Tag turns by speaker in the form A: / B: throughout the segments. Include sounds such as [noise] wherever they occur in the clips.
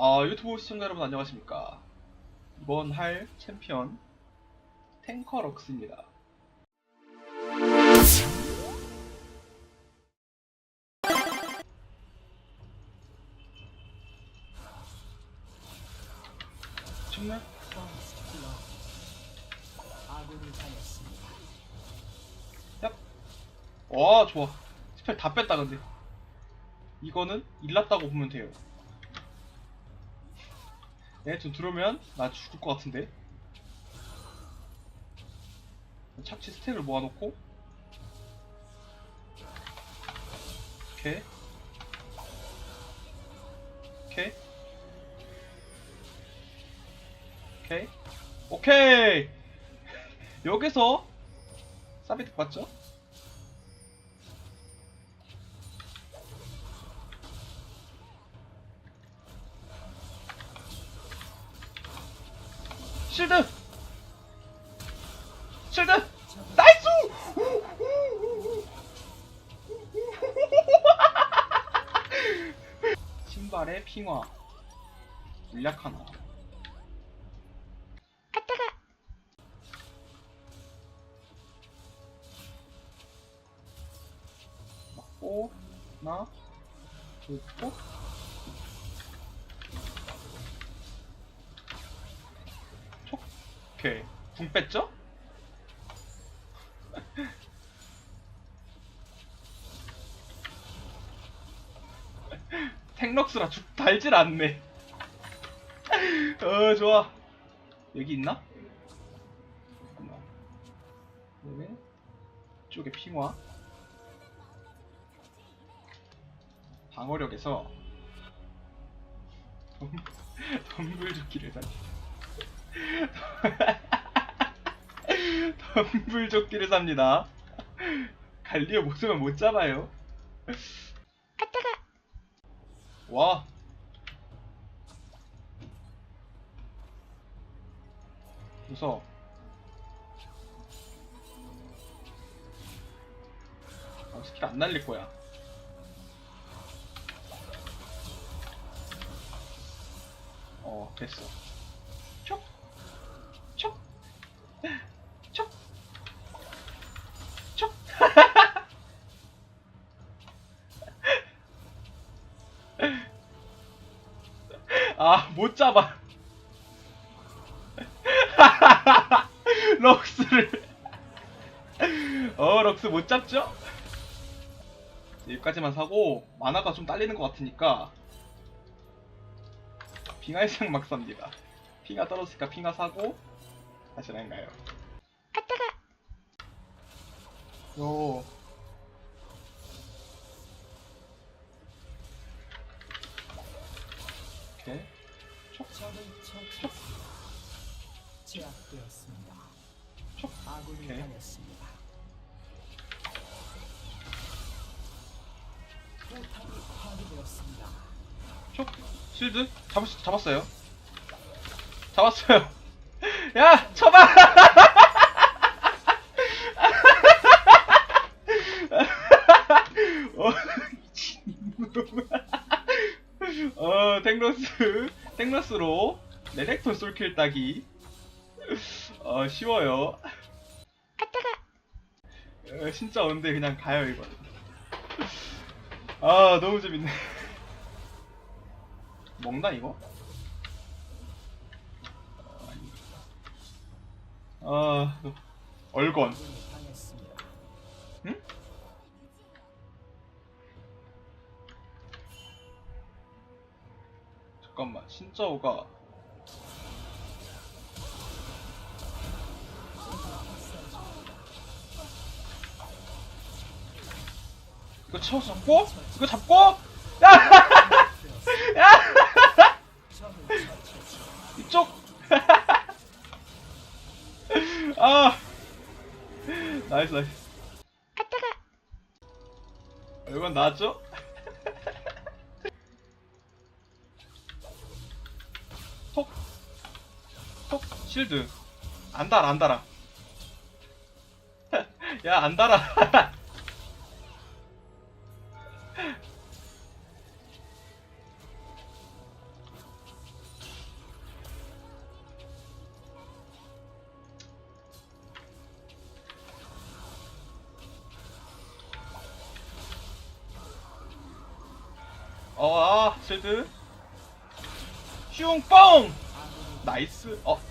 A: 아, 유튜브 시청자 여러분 안녕하십니까. 이번 할 챔피언 탱커 럭스입니다. 정말? 얍. 와, 좋아. 스펠 다 뺐다, 근데. 이거는 일났다고 보면 돼요. 얘네 좀 들어오면 나 죽을 것 같은데. 착취 스택을 모아놓고. 오케이. 오케이. 오케이. 오케이! [laughs] 여기서 사비트 봤죠? 실드! 실드! 나이스! [laughs] 신발의 핑화 물약 하나 맞고 하나 좋고 오케이 궁 뺐죠? [laughs] 탱럭스라 죽 달질 않네 어 좋아 여기 있나? 잠깐만 그다음에 쪽에 핑화 방어력에서 덤- 덤불 조끼를 사 덤불조끼를 삽니다. 갈리오 목숨을 못 잡아요. 와. 무서워. 어, 스킬 안 날릴 거야. 어 됐어 아, 못 잡아. [laughs] 럭스를. 어, 럭스 못 잡죠? 여기까지만 사고, 만화가 좀 딸리는 것 같으니까, 빙하의 막 삽니다. 핑하 떨어졌으니까 핑하 사고, 다시 라인가요? 요. 오케이.
B: 적을 처치했습니다. 제압되었습니다.
A: 촉.
B: 아군이
A: 오케이.
B: 당했습니다. 포탑이 파괴되었습니다.
A: 촉. 실드? 잡았, 잡았어요. 잡았어요. [laughs] 야! 쳐봐! [laughs] 어. [laughs] 어, 탱러스. 탱러스로 레렉톤 솔킬 따기. 어, 쉬워요. 어, 진짜 언데 그냥 가요, 이거. 아, 너무 재밌네. 먹나, 이거? 아, 얼건. 잠깐만, 신짜오가 이거 쳐 잡고? 이거 잡고? 야! [laughs] 야! 이쪽! [laughs] 아! 나이스, 나이스. 이건 나왔죠? 실드 안 달아 안 달아 [laughs] 야 안 달아 [laughs] 어, 아, 실드. 슝, 뽕! 나이스. 어,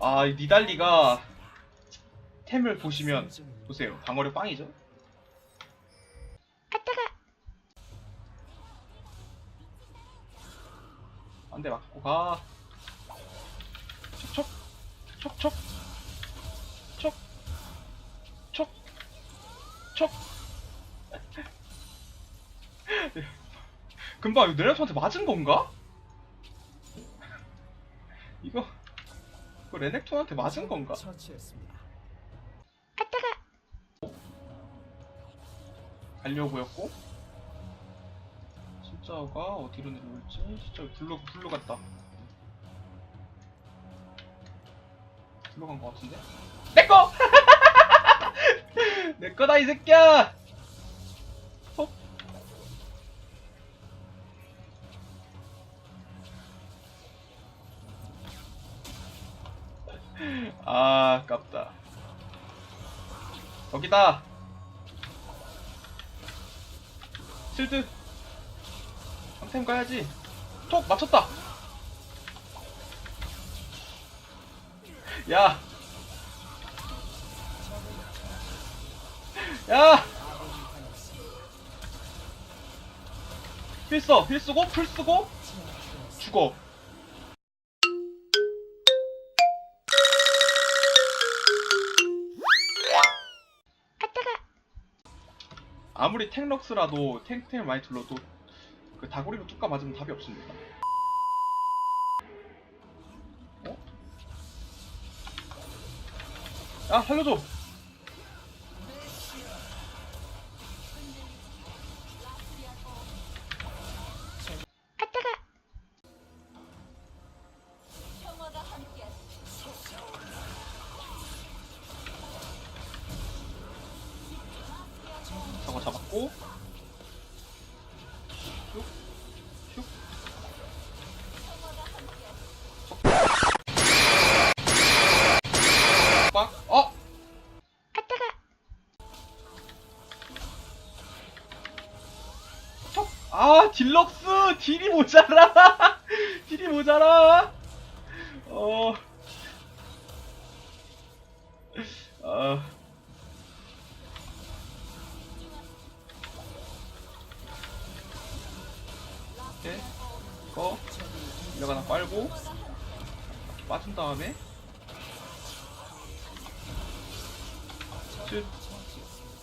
A: 아, 이 니달리가 템을 보시면, 보세요. 방어력 빵이죠? 한대 맞고 가. 촉촉. 촉촉. 촉. 촉. 촉. [laughs] 금방 레넥톤한테 맞은 건가? [laughs] 이거 이거 레넥톤한테 맞은 건가?
B: 처치했습니다.
A: 갈려보였고? 진짜가 어디로 내려올지? 진짜 불러 불러 갔다. 불러 간거 같은데? 내꺼 [laughs] 내 거다 이 새끼야 여기다. 실드. 한템 가야지. 톡 맞췄다. 야. 야! 힐 써! 힐 쓰고 풀 쓰고 죽어 아무리 탱럭스라도 탱탱을 많이 둘러도 그 다구리로 뚜까 맞으면 답이 없습니다. 어? 야 살려줘! 딜럭스! 딜이 모자라! [laughs] 딜이 모자라! 어. 아. 오케이. 이거 이거 하나 빨고 빠진 다음에 슛.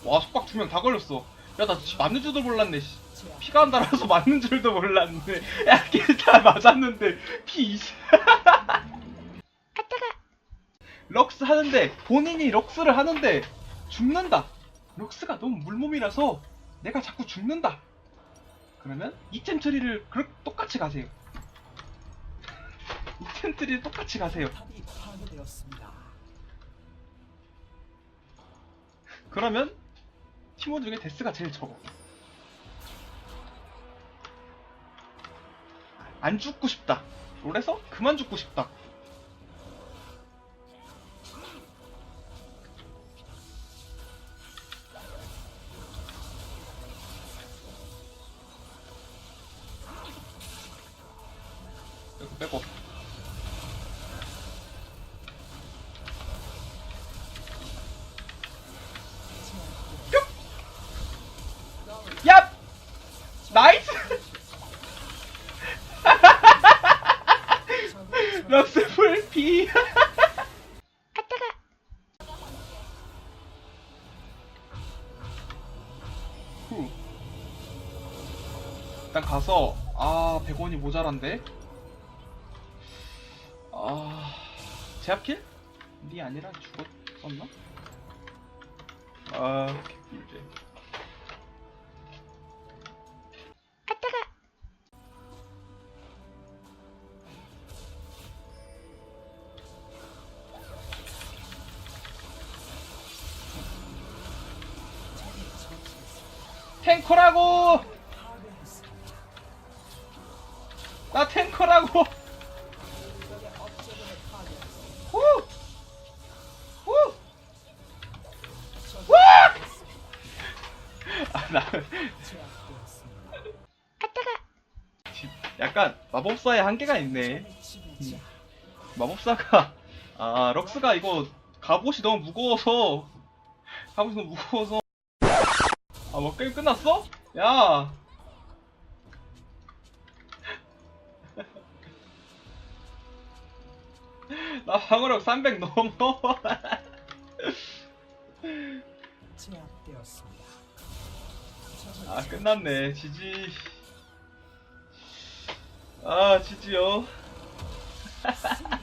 A: 와 속박 두명다 걸렸어 야나 맞는 줄도 몰랐네 씨. 피가 안 달아서 맞는 줄도 몰랐네 야다 맞았는데 피 20. 럭스 하는데 본인이 럭스를 하는데 죽는다 럭스가 너무 물몸이라서 내가 자꾸 죽는다 그러면 이템 트리를 그 똑같이 가세요. 이템 트리를 똑같이 가세요. 그러면 팀원 중에 데스가 제일 적어. 안 죽고 싶다. 롤에서 그만 죽고 싶다. 이거 빼고. 럭스 풀피! 후. 일단 가서 아 100원이 모자란데 아 제압킬? 니 아니라 죽었었나? 아 개꿀잼 탱커라고! 나 탱커라고! 후! 후! 와! 아, 나. 약간 마법사의 한계가 있네.
B: 지배자.
A: 마법사가 아 럭스가 이거 갑옷이 너무 무거워서 갑옷이 너무 무거워서 아 뭐 게임 끝났어? 야 [laughs] 나 방어력 300 넘어
B: 제압되었습니다.
A: 아 끝났네 지지 아 지지요 [laughs]